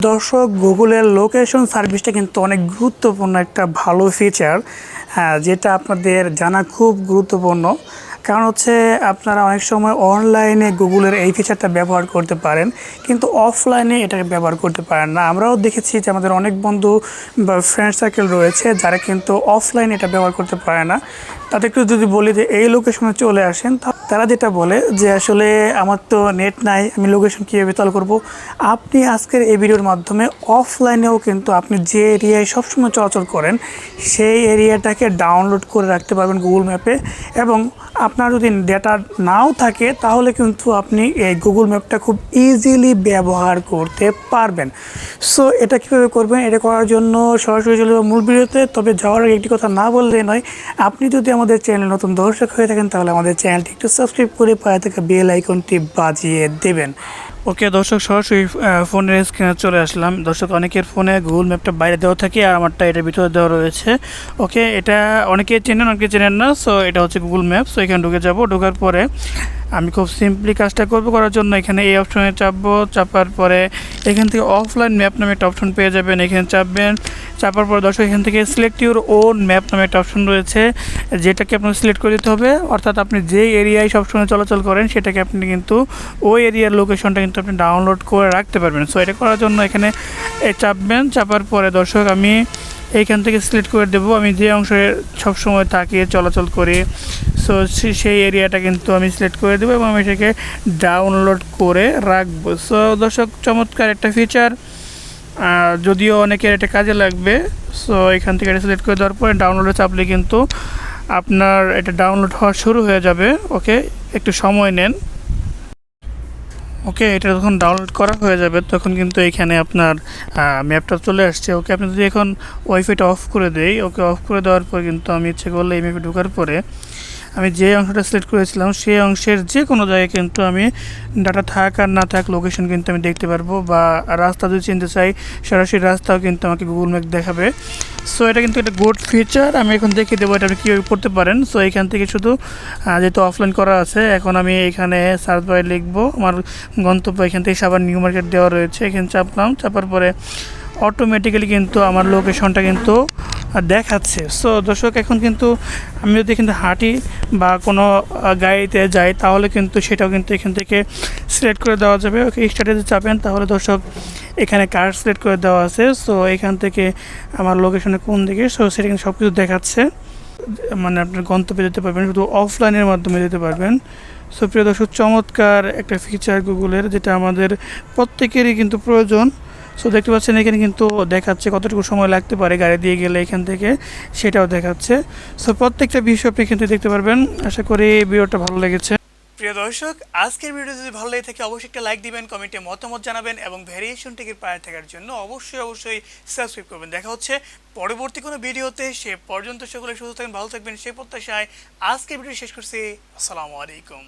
দর্শক, গুগলের লোকেশন সার্ভিসটা কিন্তু অনেক গুরুত্বপূর্ণ একটা ভালো ফিচার যেটা আপনাদের জানা খুব গুরুত্বপূর্ণ। কারণ হচ্ছে আপনারা অনেক সময় অনলাইনে গুগলের এই ফিচারটা ব্যবহার করতে পারেন, কিন্তু অফলাইনে এটাকে ব্যবহার করতে পারেন না। আমরাও দেখেছি যে আমাদের অনেক বন্ধু বা ফ্রেন্ড সার্কেল রয়েছে যারা কিন্তু অফলাইনে এটা ব্যবহার করতে পারে না। তাদেরকে যদি বলি যে এই লোকেশনে চলে আসেন, তা- তারা যেটা বলে যে আসলে আমার তো নেট নাই, আমি লোকেশন কীভাবে চালু করব? আপনি আজকের এই ভিডিওর মাধ্যমে অফলাইনেও কিন্তু আপনি যে এরিয়ায় সবসময় চলাচল করেন, সেই এরিয়াটাকে ডাউনলোড করে রাখতে পারবেন গুগল ম্যাপে এবং আপনার যদি ডেটা নাও থাকে, তাহলে কিন্তু আপনি এই গুগল ম্যাপটা খুব ইজিলি ব্যবহার করতে পারবেন। সো এটা কীভাবে করবেন? এটা করার জন্য সরাসরি চলে যাব মূল ভিডিওতে, তবে যাওয়ার আগে একটি কথা না বললে নয়, আপনি যদি আমাদের চ্যানেল নতুন দর্শক হয়ে থাকেন, তাহলে আমাদের চ্যানেলটি একটু সাবস্ক্রাইব করে পায়ে থাকা বেল আইকনটি বাজিয়ে দেবেন। ওকে, দর্শক, সরাসরি ফোনের স্ক্রিনে চলে আসলাম। দর্শক, অনেকের ফোনে গুগল ম্যাপটা বাইরে দেওয়া থাকে আর আমারটা এটার ভিতরে দেওয়া রয়েছে। ওকে, এটা অনেকে চেনেন অনেকে চেনেন না সো এটা হচ্ছে গুগল ম্যাপ সো এখানে ঢুকে যাব। ঢোকার পরে আমি খুব সিম্পলি কাজটা করব করার জন্য। এখানে এই অপশনে চাপবো, চাপার পরে এখান থেকে অফলাইন ম্যাপ নামে একটা অপশন পেয়ে যাবেন। এখানে চাপবেন চাপার পর দর্শক, এখান থেকে সিলেক্ট ইউর ওন ম্যাপ নামে একটা অপশন রয়েছে, যেটাকে আপনার সিলেক্ট করে দিতে হবে। অর্থাৎ আপনি যে এরিয়ায় সবসময় চলাচল করেন, সেটাকে আপনি কিন্তু ওই এরিয়ার লোকেশনটা কিন্তু আপনি ডাউনলোড করে রাখতে পারবেন। সো এটা করার জন্য এখানে চাপবেন, চাপার পরে দর্শক, আমি এইখান থেকে সিলেক্ট করে দেবো। আমি যে অংশে সবসময় থাকি, চলাচল করি সো, সেই এরিয়াটা কিন্তু আমি সিলেক্ট করে দেবো এবং আমি সেটাকে ডাউনলোড করে রাখব। সো দর্শক, চমৎকার একটা ফিচার যদিও অনেকের এটা কাজে লাগবে সো এখান থেকে এটা সিলেক্ট করে দেওয়ার পরে ডাউনলোডে চাপলে কিন্তু আপনার এটা ডাউনলোড হওয়া শুরু হয়ে যাবে ওকে একটু সময় নেন। ওকে এটা যখন ডাউনলোড করা হয়ে যাবে, তখন কিন্তু এখানে আপনার ম্যাপটা চলে আসছে। ওকে আপনি যদি এখন ওয়াইফাইটা অফ করে দেই ওকে অফ করে দেওয়ার পর কিন্তু আমি ইচ্ছে করলে এই ম্যাপে ঢোকার পরে আমি যে অংশটা সিলেক্ট করেছিলাম, সেই অংশের যে কোনো জায়গায় কিন্তু আমি ডাটা থাক আর না থাক লোকেশন কিন্তু আমি দেখতে পারব বা রাস্তা যদি চিনতে চাই, সরাসরি রাস্তাও কিন্তু আমাকে গুগল ম্যাপ দেখাবে। সো এটা কিন্তু একটা গুড ফিচার আমি এখন দেখিয়ে দেবো এটা আপনি কীভাবে করতে পারেন। সো এখান থেকে শুধু যেহেতু অফলাইন করা আছে, এখন আমি এখানে সার্চ বারে লিখব। আমার গন্তব্য এখান থেকে সাবার নিউ মার্কেট দেওয়া রয়েছে। এখানে চাপলাম। চাপার পরে অটোমেটিক্যালি কিন্তু আমার লোকেশনটা কিন্তু দেখাচ্ছে। সো দর্শক, এখন কিন্তু আমি যদি কিন্তু হাঁটি বা কোনো গাড়িতে যাই, তাহলে কিন্তু সেটাও কিন্তু এখান থেকে সিলেক্ট করে দেওয়া যাবে। ওকে স্টার্টে চাপেন, তাহলে দর্শক, এখানে কার সিলেক্ট করে দেওয়া আছে। সো এখান থেকে আমার লোকেশনে কোন দিকে? সো সেটা কিন্তু সব কিছু দেখাচ্ছে। মানে আপনার গন্তব্যে যেতে পারবেন, শুধু অফলাইনের মাধ্যমে যেতে পারবেন। সো প্রিয় দর্শক, চমৎকার একটা ফিচার গুগলের যেটা আমাদের প্রত্যেকেরই কিন্তু প্রয়োজন। সো দেখতে পাচ্ছেন, এখানে কিন্তু দেখাচ্ছে কতটুকু সময় লাগতে পারে গাড়ি দিয়ে গেলে এখান থেকে, সেটাও দেখাচ্ছে। সো প্রত্যেকটা বিষয় আপনি থেকে দেখতে পারবেন। আশা করি ভিডিওটা ভালো লেগেছে। প্রিয় দর্শক, আজকের ভিডিও যদি ভালো লেগে থাকে, অবশ্যই একটা লাইক দিবেন কমেন্টে মতামত জানাবেন এবং ভ্যারিয়েশন টিকিট পায়ে থাকার জন্য অবশ্যই অবশ্যই সাবস্ক্রাইব করবেন। দেখা হচ্ছে পরবর্তী কোনো ভিডিওতে। সে পর্যন্ত সকলে সুস্থ থাকবেন, ভালো থাকবেন সে প্রত্যাশায় আজকের ভিডিও শেষ করছি। আসসালামু আলাইকুম।